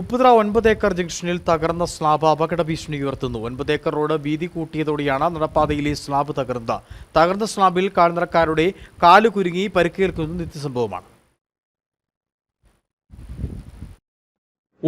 ഉപ്പുതറ ഒൻപത് ഏക്കർ ജംഗ്ഷനിൽ തകർന്ന സ്ലാബ് അപകട ഭീഷണി ഉയർത്തുന്നു. ഒൻപത് ഏക്കർ റോഡ് വീതി കൂട്ടിയതോടെയാണ് നടപ്പാതയിലെ സ്ലാബ് തകർന്നത്. തകർന്ന സ്ലാബിൽ കാൽനടക്കാരുടെ കാലു കുരുങ്ങി പരിക്കേൽക്കുന്നത് നിത്യസംഭവമാണ്.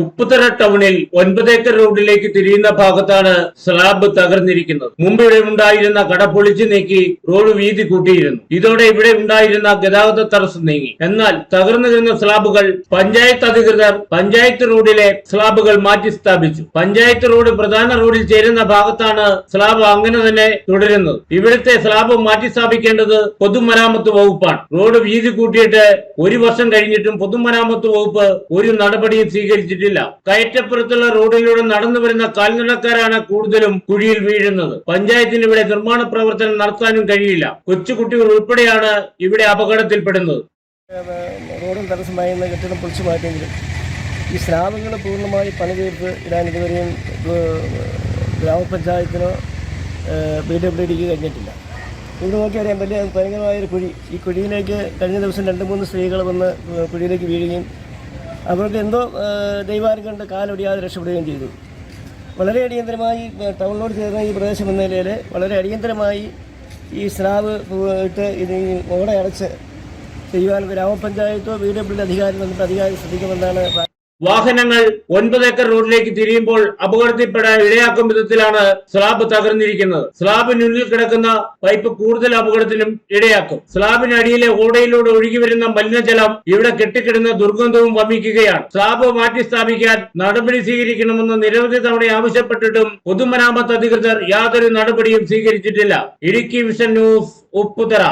ഉപ്പുതറ ടൗണിൽ ഒൻപത് ഏക്കർ റോഡിലേക്ക് തിരിയുന്ന ഭാഗത്താണ് സ്ലാബ് തകർന്നിരിക്കുന്നത്. മുമ്പ് ഇവിടെ ഉണ്ടായിരുന്ന കട പൊളിച്ചു നീക്കി റോഡ് വീതി കൂട്ടിയിരുന്നു. ഇതോടെ ഇവിടെ ഉണ്ടായിരുന്ന ഗതാഗത തടസ്സം നീങ്ങി. എന്നാൽ തകർന്നു സ്ലാബുകൾ പഞ്ചായത്ത് അധികൃതർ പഞ്ചായത്ത് റോഡിലെ സ്ലാബുകൾ മാറ്റി സ്ഥാപിച്ചു. പഞ്ചായത്ത് റോഡ് പ്രധാന റോഡിൽ ചേരുന്ന ഭാഗത്താണ് സ്ലാബ് അങ്ങനെ തന്നെ തുടരുന്നത്. ഇവിടുത്തെ സ്ലാബ് മാറ്റി സ്ഥാപിക്കേണ്ടത് പൊതുമരാമത്ത് വകുപ്പാണ്. റോഡ് വീതി കൂട്ടിയിട്ട് ഒരു വർഷം കഴിഞ്ഞിട്ടും പൊതുമരാമത്ത് വകുപ്പ് ഒരു നടപടിയും സ്വീകരിച്ചിട്ടില്ല. കയറ്റപ്പുറത്തുള്ള റോഡിലൂടെ നടന്നു വരുന്ന കാൽനടക്കാരാണ് കൂടുതലും കുഴിയിൽ വീഴുന്നത്. പഞ്ചായത്തിന് ഇവിടെ നിർമ്മാണ പ്രവർത്തനം നടത്താനും കഴിയില്ല. കൊച്ചുകുട്ടികൾ ഉൾപ്പെടെയാണ് ഇവിടെ അപകടത്തിൽപ്പെടുന്നത്. റോഡും തടസ്സമായിരുന്ന കെട്ടിടം പൊളിച്ചു മാറ്റിയെങ്കിലും ഈ സ്രാവങ്ങൾ പൂർണമായി പണി തീർത്ത് ഇടാൻ ഇതുവരെയും ഗ്രാമപഞ്ചായത്തിനോ ബി ഡബ്ല്യു ഡിക്ക് കഴിഞ്ഞിട്ടില്ല. ഇവിടെ നോക്കിയറിയാൻ വലിയ ഭയങ്കരമായൊരു കുഴി. ഈ കുഴിയിലേക്ക് കഴിഞ്ഞ ദിവസം രണ്ട് മൂന്ന് സ്ത്രീകൾ വന്ന് കുഴിയിലേക്ക് വീഴുകയും അവർക്ക് എന്തോ കൊണ്ട് കാലൊടിയാതെ രക്ഷപ്പെടുകയും ചെയ്തു. വളരെ അടിയന്തരമായി ടൗണിനോട് ചേർന്ന ഈ പ്രദേശം എന്ന നിലയിൽ വളരെ അടിയന്തരമായി ഈ സ്ലാബ് ഇട്ട് ഇത് ഓടയടച്ച് ചെയ്യുവാൻ ഗ്രാമപഞ്ചായത്തോ ബി ഡബ്ല്യു അധികാരി വന്നിട്ട് അധികാരി ശ്രദ്ധിക്കുമെന്നാണ് വാഹനങ്ങൾ ഒൻപത് ഏക്കർ റോഡിലേക്ക് തിരിയുമ്പോൾ അപകടത്തിൽപ്പെടാൻ ഇടയാക്കും വിധത്തിലാണ് സ്ലാബ് തകർന്നിരിക്കുന്നത്. സ്ലാബിനുള്ളിൽ കിടക്കുന്ന പൈപ്പ് കൂടുതൽ അപകടത്തിനും ഇടയാക്കും. സ്ലാബിനടിയിലെ ഓടയിലൂടെ ഒഴുകി വരുന്ന മലിനജലം ഇവിടെ കെട്ടിക്കിടന്ന ദുർഗന്ധവും വമിക്കുകയാണ്. സ്ലാബ് മാറ്റി സ്ഥാപിക്കാൻ നടപടി സ്വീകരിക്കണമെന്ന് നിരവധി തവണ ആവശ്യപ്പെട്ടിട്ടും പൊതുമരാമത്ത് അധികൃതർ യാതൊരു നടപടിയും സ്വീകരിച്ചിട്ടില്ല. Idukki vision news Upputhara.